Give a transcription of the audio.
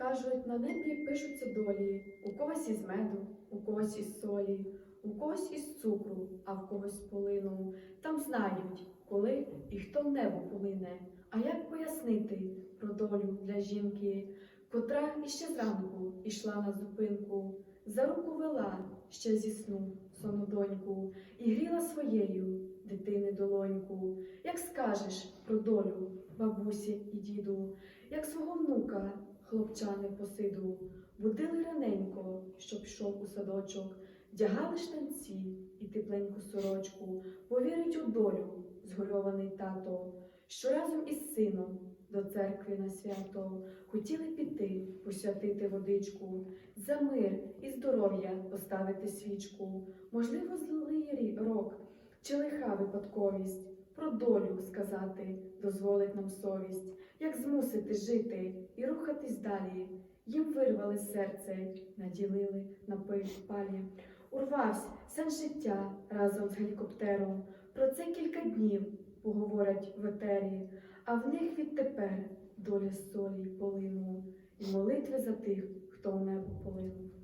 Кажуть, на небі пишуться долі, у когось із меду, у когось із солі, у когось із цукру, а в когось полину. Там знають, коли і хто в небо полине. А як пояснити про долю для жінки, котра іще зранку ішла на зупинку, за руку вела ще зі сну сону доньку і гріла своєю дитини долоньку. Як скажеш про долю бабусі і діду, як свого внука, хлопчани посиду, будили раненько, щоб йшов у садочок, вдягали штанці і тепленьку сорочку, повірить у долю, згорьований тато, що разом із сином до церкви на свято хотіли піти, посвятити водичку, за мир і здоров'я поставити свічку, можливо, злий рок чи лиха випадковість. Про долю сказати дозволить нам совість, як змусити жити і рухатись далі. Їм вирвали серце, наділили на палі. Урвався сен життя разом з гелікоптером. Про це кілька днів поговорять в етері, а в них відтепер доля солі полину, і молитви за тих, хто в небо полинув.